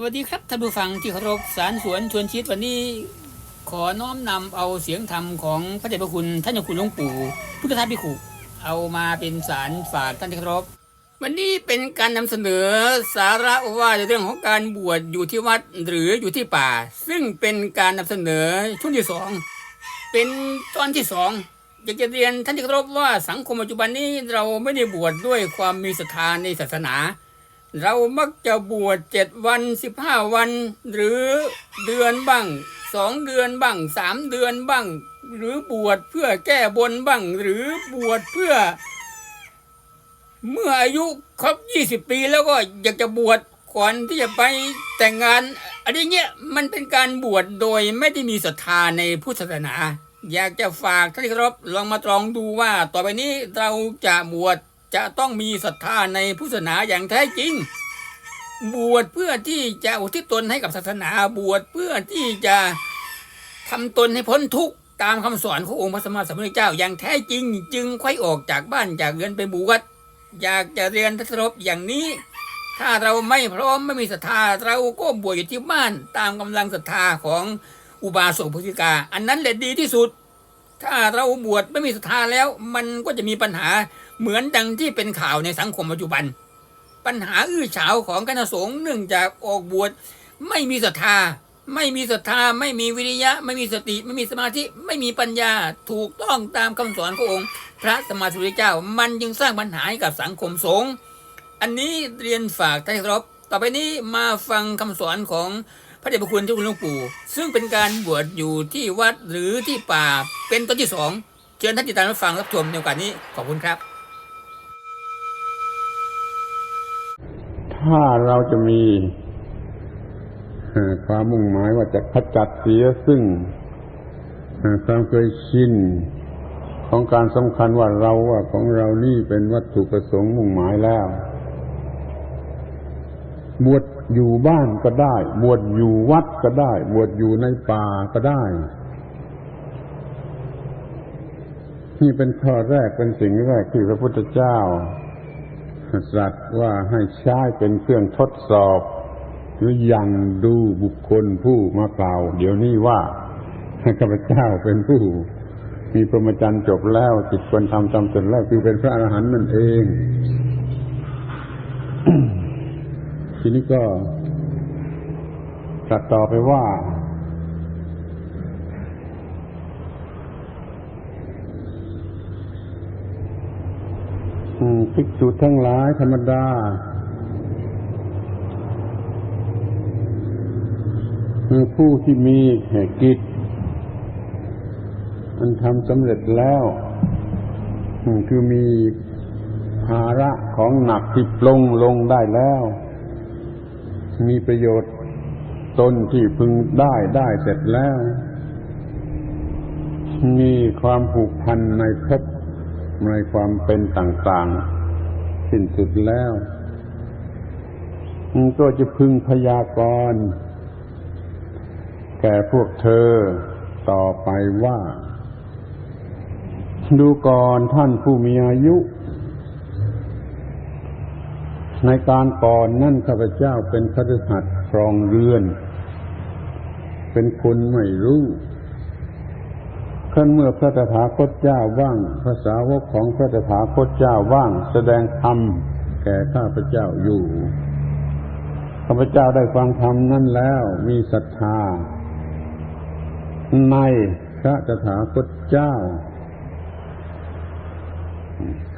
สวัสดีครับท่านผู้ฟังที่เคารพสารสวนชวนชิดวันนี้ขอน้อมนำเอาเสียงธรรมของพระเดชพระคุณท่านเจ้าคุณหลวงปู่พุทธทาสพิขุเอามาเป็นสารฝากท่านที่เคารพวันนี้เป็นการนำเสนอสาระว่าในเรื่องของการบวชอยู่ที่วัดหรืออยู่ที่ป่า ซึ่งเป็นการนำเสนอช่วงที่สองเป็นตอนที่สองอยากจะเรียนท่านที่เคารพว่าสังคมปัจจุบันนี้เราไม่ได้บวชด้วยความมีศรัทธาในศาสนา เรามักจะบวชเจ็ดวันสิบห้าวัน หรือเดือนบ้างสองเดือนบ้างสามเดือนบ้าง หรือบวชเพื่อแก้บนบ้าง หรือบวชเพื่อ เมื่ออายุครบยี่สิบปีแล้วก็อยากจะบวชก่อนที่จะไปแต่งงานอันนี้เงี้ยมันเป็นการบวชโดยไม่ได้มีศรัทธาในพุทธศาสนา อยากจะฝากท่านที่เคารพลองมาตรองดูว่า ต่อไปนี้เราจะบวช จะต้องมีศรัทธาในพุทธศาสนาอย่างแท้จริง บวชเพื่อที่จะอุทิศตนให้กับศาสนาบวชเพื่อที่จะทำตนให้พ้นทุกข์ตามคำสอนขององค์พระสัมมาสัมพุทธเจ้าอย่างแท้จริง จึงค่อยออกจากบ้านจากเรือนไปบวชอยากจะเรียนทัศนบอย่างนี้ ถ้าเราไม่พร้อมไม่มีศรัทธาเราก็บวชอยู่ที่บ้านตามกำลังศรัทธาของอุบาสกพุทธิกา อันนั้นแหละดีที่สุด ถ้าเราบวชไม่มีศรัทธาแล้ว มันก็จะมีปัญหา เหมือนดังที่เป็นข่าวในสังคมปัจจุบัน ปัญหาอื้อฉาวของคณะสงฆ์เนื่องจากออกบวชไม่มีศรัทธา ไม่มีศรัทธา ไม่มีวิริยะ ไม่มีสติ ไม่มีสมาธิ ไม่มีปัญญา ถูกต้องตามคำสอนขององค์ พระสมมาสัมพุทธเจ้า มันจึงสร้างปัญหาให้กับสังคมสงฆ์ อันนี้เรียนฝากท่านคารพต่อไปนี้มาฟังคำสอนของพระเดชพระคุณที่คุณหลวงปู่ ซึ่งเป็นการบวชอยู่ที่วัดหรือที่ป่า เป็นตอนที่สอง เชิญท่านติดตามรับฟังรับชมในโอกาสนี้ ขอบคุณครับ ถ้าเราจะมีความมุ่งหมายว่าจะขจัดเสียซึ่งความเคยชินของการสำคัญว่าเราว่าของเรานี่เป็นวัตถุประสงค์มุ่งหมายแล้ว บวชอยู่บ้านก็ได้ บวชอยู่วัดก็ได้ บวชอยู่ในป่าก็ได้ นี่เป็นข้อแรกเป็นสิ่งแรกที่พระพุทธเจ้า ตรัสว่าให้ใช้เป็นเครื่องทดสอบ หรือยังดูบุคคลผู้มากล่าว เดี๋ยวนี้ว่าข้าพเจ้าเป็นผู้ มีพรหมจรรย์จบแล้วจิตควรทำทำเสร็จแล้วคือเป็นพระอรหันต์นั่นเอง ทีนี้ก็ตรัสต่อไปว่า อืม ภิกษุทั้งหลายธรรมดาคือผู้ที่มีแหกิจมันทำสำเร็จแล้วคือมีภาระของหนักที่ปลงลงได้แล้ว มีประโยชน์ตนที่พึงได้ได้เสร็จแล้ว มีความผูกพันในภพ ในความเป็นต่างๆ สิ้นสุดแล้วก็จะพึงพยากรณ์แก่พวกเธอต่อไปว่า ดูก่อนท่านผู้มีอายุ ในการก่อนนั่นข้าพเจ้าเป็นคฤหัสถ์ครองเรือน เป็นคนไม่รู้ ขั้นเมื่อพระตถาคตเจ้าว่าง ภาษาวกของพระตถาคตเจ้าว่าง แสดงธรรมแก่ข้าพเจ้าอยู่ข้าพเจ้าได้ฟังธรรมนั่นแล้วมีศรัทธา ในพระตถาคตเจ้า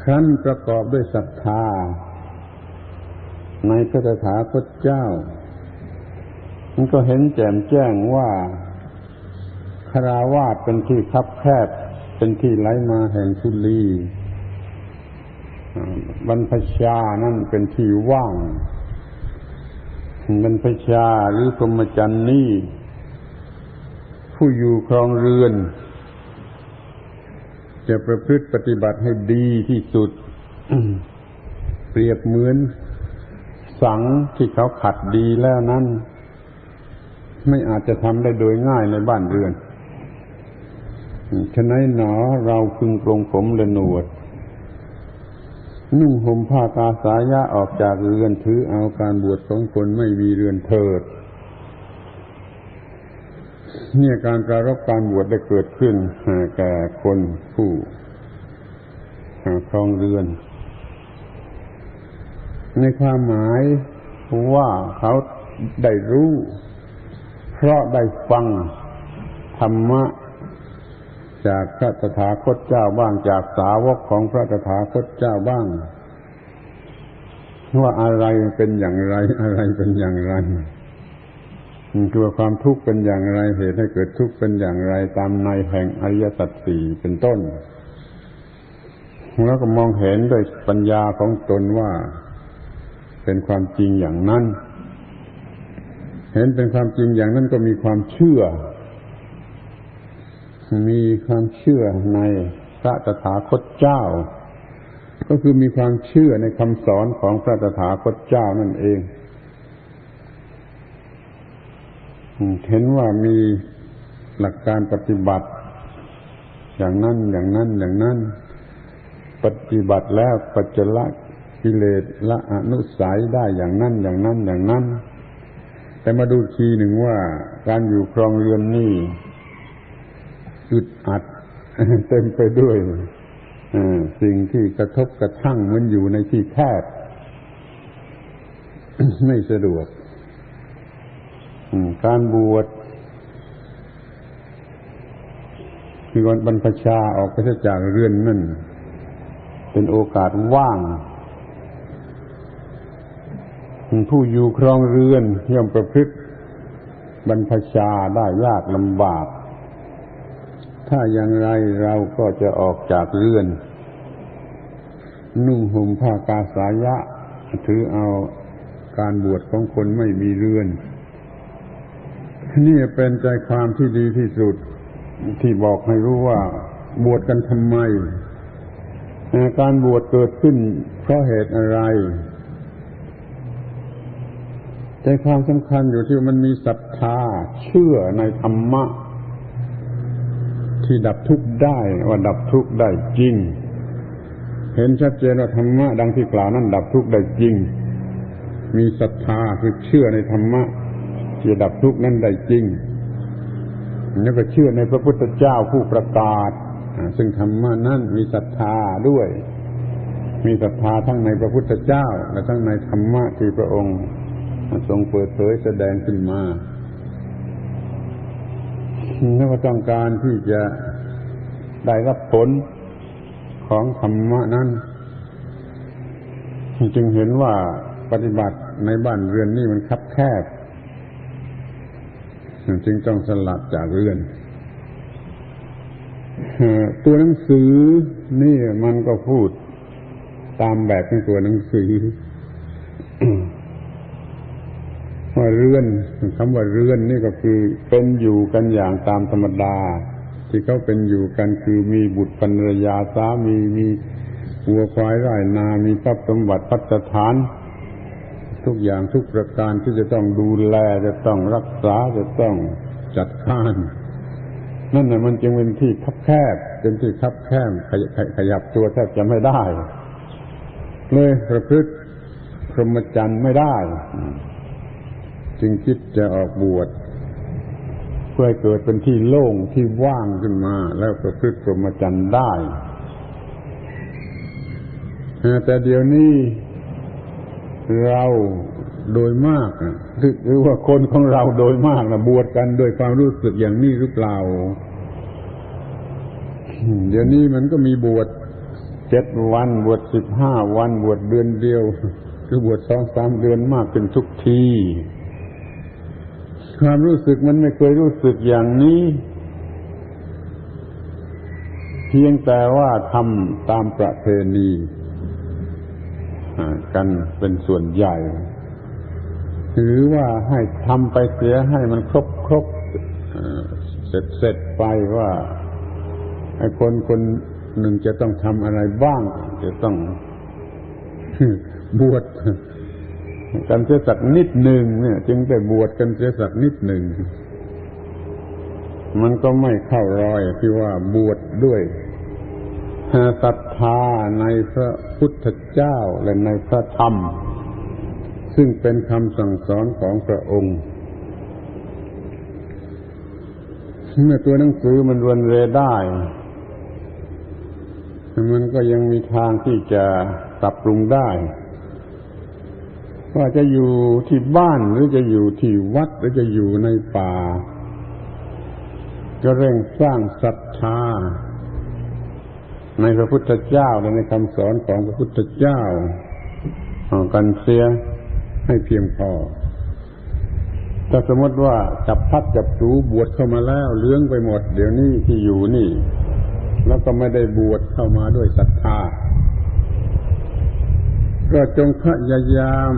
ครั้นประกอบด้วยศรัทธา ในพระตถาคตเจ้ามันก็เห็นแจ่มแจ้งว่า คาราวาสเป็นที่คับแคบ เป็นที่ไหลมาแห่งทุลีบรรพชานั่นเป็นที่ว่างบรรพชาหรือพรหมจรรย์นี่ ผู้อยู่ครองเรือน จะประพฤติปฏิบัติให้ดีที่สุด เปรียบเหมือน สังที่เขาขัดดีแล้วนั้น ไม่อาจจะทำได้โดยง่ายในบ้านเรือน ฉะนั้นหนอเราพึงปรงผมและหนวด นุ่งห่มผ้ากาสายะออกจากเรือนถือเอาการบวชของคนไม่มีเรือนเถิด เนี่ยการการรับการบวชได้เกิดขึ้นแก่คนผู้ครองเรือน ในความหมายว่าเขาได้รู้ เพราะได้ฟังธรรมะ จากพระตถาคตเจ้าบ้างจากสาวกของพระตถาคตเจ้าบ้าง ว่าอะไรเป็นอย่างไร อะไรเป็นอย่างไรตัวความทุกข์เป็นอย่างไรเหตุให้เกิดทุกข์เป็นอย่างไร ตามในแห่งอริยสัจสี่เป็นต้นแล้วก็มองเห็นโดยปัญญาของตนว่า เป็นความจริงอย่างนั้น เห็นเป็นความจริงอย่างนั้นก็มีความเชื่อ มีความเชื่อในพระตถาคตเจ้า ก็คือมีความเชื่อในคำสอนของพระตถาคตเจ้านั่นเองเห็นว่ามีหลักการปฏิบัติ อย่างนั้นอย่างนั้นอย่างนั้น ปฏิบัติแล้วปัจจละกิเลสละอนุสัยได้อย่างนั้นอย่างนั้นอย่างนั้น แต่มาดูทีหนึ่งว่าการอยู่ครองเรือนนี่ อึดอัดเต็มไปด้วยสิ่งที่กระทบกระทั่งมันอยู่ในที่แคบไม่สะดวกการบวชคือวันบรรพชาออกไปจากเรือนนั่น เป็นโอกาสว่าง ผู้อยู่ครองเรือนย่อมประพฤติบรรพชาได้ยากลำบาก ถ้าอย่างไรเราก็จะออกจากเรือน นุ่งห่มผ้ากาสายะ ถือเอาการบวชของคนไม่มีเรือน นี่เป็นใจความที่ดีที่สุด ที่บอกให้รู้ว่าบวชกันทำไม การบวชเกิดขึ้นเพราะเหตุอะไร ใจความสำคัญอยู่ที่มันมีศรัทธาเชื่อในธรรมะ ที่ดับทุกข์ได้ว่าดับทุกข์ได้จริง เห็นชัดเจนว่าธรรมะดังที่กล่าวนั้น ดับทุกข์ได้จริง มีศรัทธาคือเชื่อในธรรมะที่ดับทุกข์นั้นได้จริงแล้วก็เชื่อในพระพุทธเจ้าผู้ประกาศซึ่งธรรมะนั้นมีศรัทธาด้วย มีศรัทธาทั้งในพระพุทธเจ้า และทั้งในธรรมะที่พระองค์ทรงเปิดเผยแสดงขึ้นมา แล้วก็ต้องการที่จะได้รับผลของธรรมะนั้น จึงเห็นว่าปฏิบัติในบ้านเรือนนี่มันคับแคบ จึงต้องสลัดจากเรือน ตัวหนังสือนี่มันก็พูดตามแบบของตัวหนังสือว่า เรือนคำว่าเรือนนี่ก็คือเป็นอยู่กันอย่างตามธรรมดา ที่เขาเป็นอยู่กันคือมีบุตรภรรยาสามีมีวัวควายไร่นามีทรัพย์สมบัติพัฒฐาน ทุกอย่างทุกประการที่จะต้องดูแลจะต้องรักษาจะต้องจัดการนั่นน่ะมันจึงเป็นที่คับแคบเป็นที่คับแคบขยับตัวแทบจะไม่ได้ เลยประพฤติพรหมจรรย์ไม่ได้ จึงคิดจะออกบวชเพื่อเกิดเป็นที่โล่งที่ว่างขึ้นมา แล้วประพฤติพรหมจรรย์ได้แต่เดี๋ยวนี้เราโดยมากหรือว่าคนของเราโดยมากนะบวชกันโดยความรู้สึกอย่างนี้หรือเปล่า เดี๋ยวนี้มันก็มีบวชเจ็ดวัน บวชสิบห้าวัน บวชเดือนเดียว คือบวชสองสามเดือนมากเป็นทุกที ความรู้สึกมันไม่เคยรู้สึกอย่างนี้ เพียงแต่ว่าทำตามประเพณีกันเป็นส่วนใหญ่ หรือว่าให้ทำไปเสียให้มันครบครบเสร็จเสร็จไปว่าไอ้คนคนหนึ่งจะต้องทำอะไรบ้าง จะต้องบวช กันเสียสักนิดหนึ่งเนี่ย จึงได้บวชกันเสียสักนิดหนึ่ง มันก็ไม่เข้ารอยที่ว่าบวชดด้วยศรัทธาในพระพุทธเจ้าและในพระธรรม ซึ่งเป็นคำสั่งสอนของพระองค์ เมื่อตัวหนังสือมันรวนเรได้มันก็ยังมีทางที่จะปรับปรุงได้ ว่าจะอยู่ที่บ้านหรือจะอยู่ที่วัดหรือจะอยู่ในป่า ก็เร่งสร้างศรัทธาในพระพุทธเจ้าและในคำสอนของพระพุทธเจ้าเอกันเสียให้เพียงพอถ้าสมมติว่าจับพัดจับถูบวชเข้ามาแล้วเลื้องไปหมด เดี๋ยวนี้ที่อยู่นี่ แล้วก็ไม่ได้บวชเข้ามาด้วยศรัทธา ก็จงพยายาม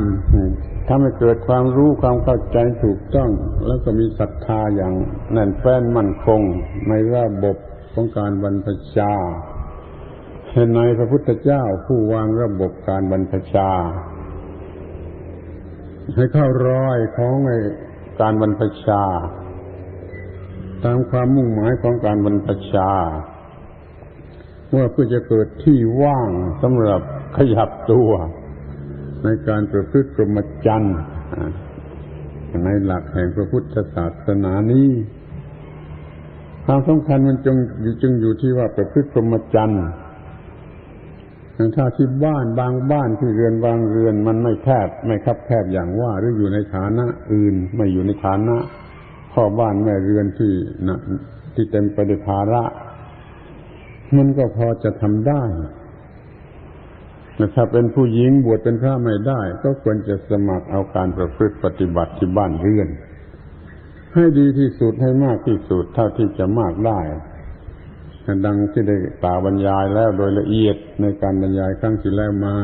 ทำให้เกิดความรู้ความเข้าใจถูกต้อง แล้วก็มีศรัทธาอย่างแน่นแฟ้นมั่นคง ในระบบของการบรรพชาในพระพุทธเจ้าผู้วางระบบการบรรพชา ให้เข้ารอยของในการบรรพชา ตามความมุ่งหมายของการบรรพชาว่าเพื่อจะเกิดที่ว่างสำหรับขยับตัว ในการประพฤติกรมจรรย์ในหลักแห่งพระพุทธศาสนานี้ความสำคัญมันจึงจึงอยู่ที่ว่าประพฤติกรมจรรย์ถ้าที่บ้านบางบ้านที่เรือนบางเรือนมันไม่แคบไม่คับแคบอย่างว่า หรืออยู่ในฐานะอื่น ไม่อยู่ในฐานะพ่อบ้านแม่เรือนที่นะที่เต็มไปด้วยภาระ มันก็พอจะทำได้ ถ้าเป็นผู้หญิงบวชเป็นพระไม่ได้ ก็ควรจะสมัครเอาการประพฤติปฏิบัติที่บ้านเรือน ให้ดีที่สุดให้มากที่สุดเท่าที่จะมากได้ดังที่ได้กล่าวบรรยายแล้วโดยละเอียดในการบรรยายครั้งที่แล้วมา